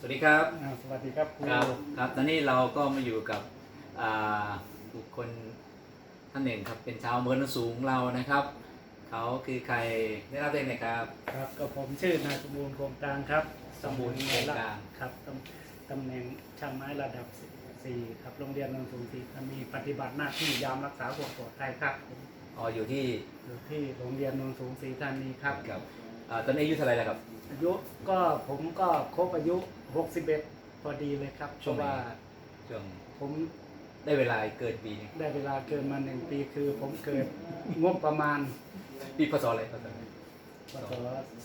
สวัสดีครับ อ่าสวัสดีครับครูครับครับตอนนี้เราก็มาอยู่กับอ่าบุคคลท่านหนึ่งครับเป็นชาวอำเมืองโนนสูงเรานะครับ เขาคือใครได้รับเองหน่อยครับ ครับก็ผมชื่อนายสมบูรณ์โครงกลางครับสมบูรณ์โครงกลาง ครับตำตำแหน่งช่างไม้ระดับสี่ครับโรงเรียนนนทสูงศรีมีปฏิบัติหน้าที่ยามรักษาความปลอดภัยครับผมอ๋ออยู่ที่อยู่ที่โรงเรียนนนทสูงศรีธานีครับ ครับอ่าตอนนี้อายุเท่าไหร่แล้วครับอายุก็ผมก็ครบอายุ 61พอดีเลยครับเพช่วงราะไหน ว่าช่วงผมได้เวลาเกิดปีหนึงได้เวลาเกินมาหนึ่งปีคือผมเกิด งบประมาณปีพศอะไรพศพ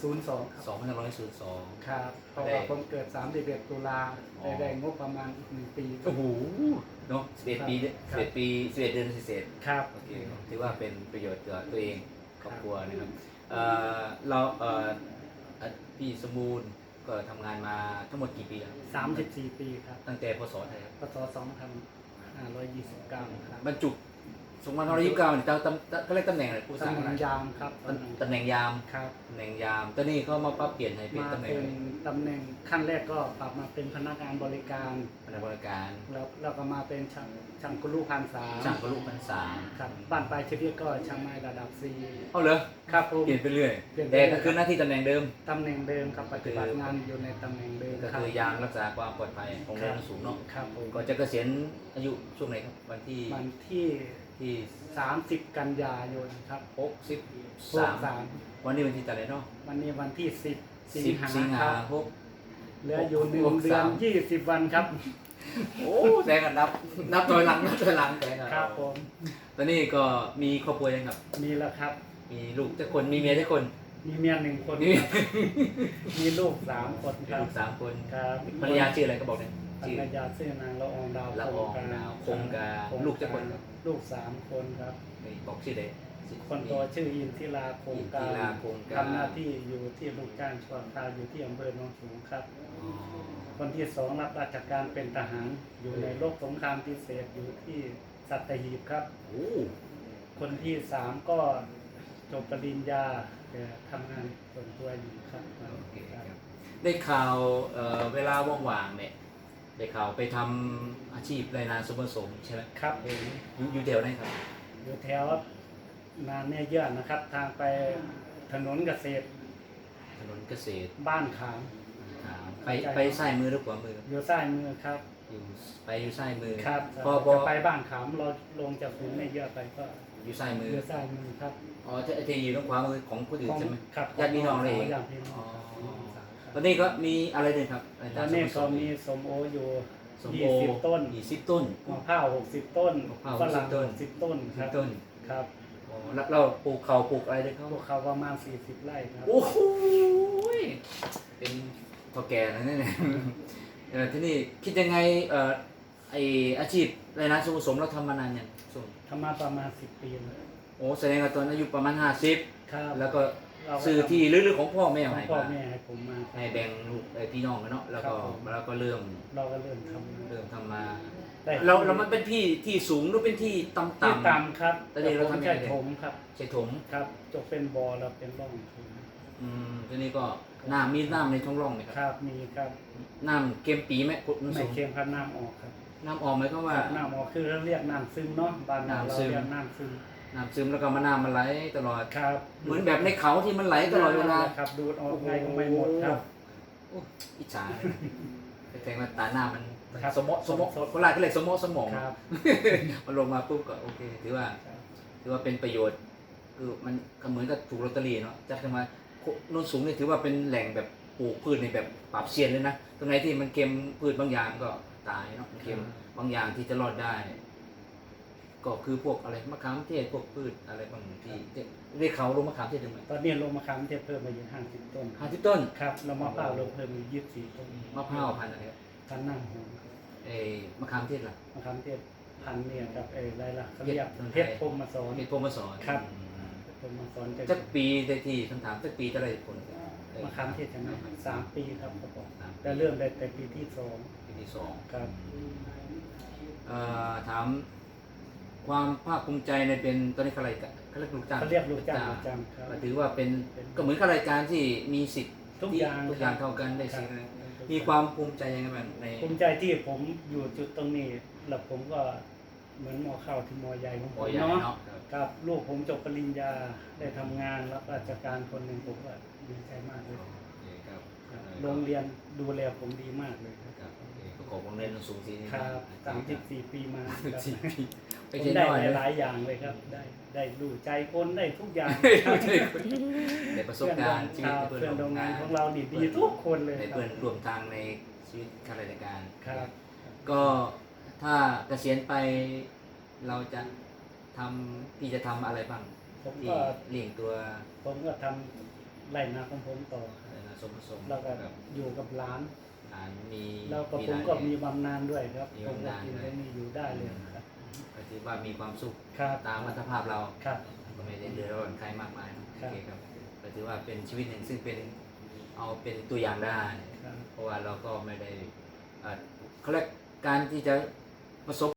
ศ02ครับ สองพันห้าร้อยศูนย์สอง ครับเพราะได้ว่าผมเกิด31ตุลาอ๋อ ได้ได้งบประมาณอีกหนึ่งปีโอ้โหเนาะสิบเอ็ดปีสิครับบเอ็ดปีสิบเอ็ดเดือนเศษ ครับ โอเคถือว่าเป็นประโยชน์กับตัวเองครอบครับครัวนะครับเอ่อเราเอ่อเอ่อพี่สมบูรณ์ ก็ทำงานมาทั้งหมดกี่ปีแล้ว34ปีครับตั้งแต่พศไทยครับพศ2529ครับบรรจุ สองพันห้าร้อยยี่สิบเก้าเนี่ยตำตำเขาเรียกตำแหน่งอะไรผู้สร้างตำแหน่งยามครับตำตำแหน่งยามครับ ตำแหน่งยามตอนนี้เขามาปรับเปลี่ยนให้เป็นมาตำแหน่งเป็นตำแหน่งขั้นแรกก็ปรับมาเป็นพนักงานบริการ พนักบริการแล้วแล้วก็มาเป็นช่างช่างกุลูพันษาช่างกรุพรรษาครับบ้านปลายชีวิตก็ช่างไม้ระดับเอาเหรอ4ครับผม เปลี่ยนไปเรื่อยเปลี่ยนไปแต่เรื่ก็อยคือหน้าที่ตำแหน่งเดิม ตำแหน่งเดิมครับปฏิบัติงานอยู่ในตำแหน่งเดิมก็ครับคือยามรักษาความปลอดภัยของครัเรือบนสูงเนาะครับผมก็จะเกษียณอายุช่วงไหนครับวันที่วันที่ ที่30 กันยายนครับหกสิบหสากมสามวันนี้วันที่เท่าไหร่เนาะวันนี้วันที่ 10 สิสิบงหาสิงคหารับหก เหลืออยู่หนึ่หงกเดือสานมยี่สิบวันครับ โอ้แซงกันนับ นับถอยหลังนับถอยหลังแต่กันครับผมตอนนี้ก็มีครอบครัวยังครับ มีแล้วครับ มีลูกทุกคนมีเมียทุกคนมีเมียหนึ่งคนมีครับมีลูกสามคนครัลูบกสามคนครับภรรยาชื่ออะไรก็บอกเลย ภรชื่อรยาชื่อนางละอองดาวละอองดาวคงกาคงลูกจะคนครับลูกสามคนครับไม่บอกชื่อเลยคนโตชื่ออินทิราคงกาอินทิราคงกาทำหน้าที่อยู่ที่ลูกจ้างชั่วคราวอยู่ที่อำเภอโนนสูงครับอ๋อคนที่สองรับราชการเป็นทหารอยู่ในรบสงครามพิเศษอยู่ที่สัตหีบครับโอ้คนที่สามก็จบปริญญาแต่ทำงานส่วนตัวอยู่ครับโอเคครับได้ข่าวเอ่อเวลาว่างๆเนี่ย ได้ข่าวไปทำอาชีพไรนาสมผสมใช่ไหมครับผมอยู่อยู่เดียวไหนครับ อยู่แถวนาเนี่ยเยื่อนะครับ ทางไปถนนเกษตรถนนเกษตรบ้านขาม อ่าไปไปซ้ายมือหรือขวามืออยู่ซ้ายมือครับ อยู่ไปอยู่ซ้ายมือ ครับพอพอ จะไปบ้านขามเราลงจากศูนย์เนี่ยเยื่อไปก็อยู่ซ้ายมืออยู่ซ้ายมือครับอ๋อที่ที่อยู่ตรงขวามือของผู้อื่นใช่ไหม ครับญาติพี่น้องเลยเองญาติพี่น้อ๋อองครับ ตอนนี้ก็มีอะไรเนี่ยครับไรตนาอนสนี้มผสก็มมีสมโออยู่สมยี่โอสิบต้นยี่สิบต้น มะพร้าวหกสิบต้นมะพร้าวฝรั่ง60ต้น หกสิบต้นคสิรับ บต้นครับอ๋อแล้วเราปลูกเขาปลูกอะไรเลยเขาพวกเขาประมาณสี่สิบไร่ครับ โอ้โหยเป็นเท่าแก่แล้วเนี่ยเออที่นี่คิดยังไงเอ่อไออาชีพไรนะสมผสมเราทำมานานยังส่วนทำมาประมาณสิบปีแล้วโอ้แสดงว่าตอนอายุประมาณห้าสิบ ครับแล้วก็ เราก็ซื้อที่หรือหรือของพ่อแม่ทำให้พ่อมาแม่ให้ผมมาให้แบ่งลูกไอพี่น้องกันเนาะแล้วก็ครับผม แล้วก็เริ่มเราก็เริ่มทำเริ่มทำมาได้เราเรามันเป็นที่ที่สูงหรือเป็นที่ต่ำที่ต่ำต่ำครับแต่นี่เราทำยังไงแค่ถมครับใช่ถมครับจบเป็นบ่อเราเป็นร่องถมอืมทีนี้ก็น้ำมีน้ำในท้องร่องไหมคครับรับมีครับน้ำเค็มปีไหมคุณนุ่นไม่สูงเค็มครับน้ำออกครับน้ำออกไหมก็ว่า น้ำออกคือเราเรียกน้ำซึมเนาะบ้านเราน้ำเราซึมเรียกน้ำซึม น้ำซึมแล้วก็มาน้ำมันไหลตลอด ครับเหมือนแบบในเขาที่มันไหลตลอดเวลา ครับ ดูดออกไงก็ไม่หมดครับ โอ้อิจฉาเลยแต่ว่าตาหน้ามันครับสมองสมองสมองคนแรกก็เลยกสมองสมองครับ มันลงมาปุ๊บก็โอเคถือว่าครับถือว่าเป็นประโยชน์ คือมันก็เหมือนกับถูกลอตเตอรี่เนาะจัดขึ้นมาโนนสูงนี่ถือว่าเป็นแหล่งแบบปลูกพืชในแบบปราบเซียนเลยนะตรงไหนที่มันเค็มพืชบางอย่างก็ตายเนาะมันเค็มบางอย่างที่จะรอดได้ ก็คือพวกอะไรมะขามเทศพวกพืชอะไรบางที่เรียกเขาลงมะขามเทศถึงไหมตอนนี้ลงมะขามเทศเพิ่มมาอยู่ห้าสิบต้นห้าสิบต้นครับแล้วมะพร้าวลงเพิ่มอีกยี่สิบสี่ต้นมะพร้าวพันธุ์อะไรครับพันธุ์นั่งหงเอ้มะขามเทศล่ะมะขามเทศพันธุ์เนี่ยกับเอออะไรล่ะเขาเห็ดเรียกพันธุ์ไทเพยชรพรหมสอนมีพรหมสอนครับอืมพรหมสอนจะสักปีได้ที่คำถามสักปีจะได้ผลมะขามเทศจะนะสามปีครับเขาบอกสามปีแต่เริ่มได้แต่ปีที่สองปีที่สองครับเอ่อถาม ความภาคภูมิใจในเป็นตอนนี้ข้าราชการเขาเรียกลูกจ้างเขาเรียกลูกจ้างประจำครับก็ถือว่าเป็นเป็นก็เหมือนข้าราชการที่มีสิทธิ์ทุกที่อย่างทุกอย่างเท่ากันได้ครัสิบทธิ์นะเป็นมีความภูมิใจยังไงบ้างในภูมิใจที่ผมอยู่จุดตรงนี้แล้วผมก็เหมือนมอเข้าที่มอใหญ่ของผโอ้มยใหญ่เนาะเนาะครับลูกผมจบปริญญาได้ทำงานรับราชการคนหนึ่งผมก็ดีใจมากเลยโอเคครับครับโรงเรียนดูแลผมดีมากเลยครับครับโอเคประกอบโรงเรียนสูงสีนี่ครับสามสิบสี่ปีมาครับสี่ปี ไปผมเช่นได้น้อยหลายๆอย่างเลยครับ ได้ได้ดูใจคนได้ทุกอย่างในประสบการณ์ชีวิตครับในเพื่อนโรงงานของเรานี่ดีทุกคนเลยในครับเพื่อนร่วมทางในชีวิตข้าราชการครับ ก็ถ้าเกษียณไปเราจะทำพี่จะทำอะไรบ้างผมที่ก็เลี้ยงตัวผมก็ทำไร่นาของผมต่อครับอะไรนะสมผสมแล้วก็กับอยู่กับร้านอ่านมีแล้วก็มีผมร้านก็เองมีบำนาญด้วยครับ มีผมบำก็นาญกินด้วยได้มีอยู่ได้เลยครับ ก็ถือว่ามีความสุขครับตามอัตภาพเราครับ ก็ไม่ได้เดือดร้อนใครมากมายเนอะครัโอบเคครับก็ถือว่าเป็นชีวิตหนึ่งซึ่งเป็นเอาเป็นตัวอย่างได้ ครับ เพราะว่าเราก็ไม่ได้เอ่อเขาเรียกการที่จะประสบ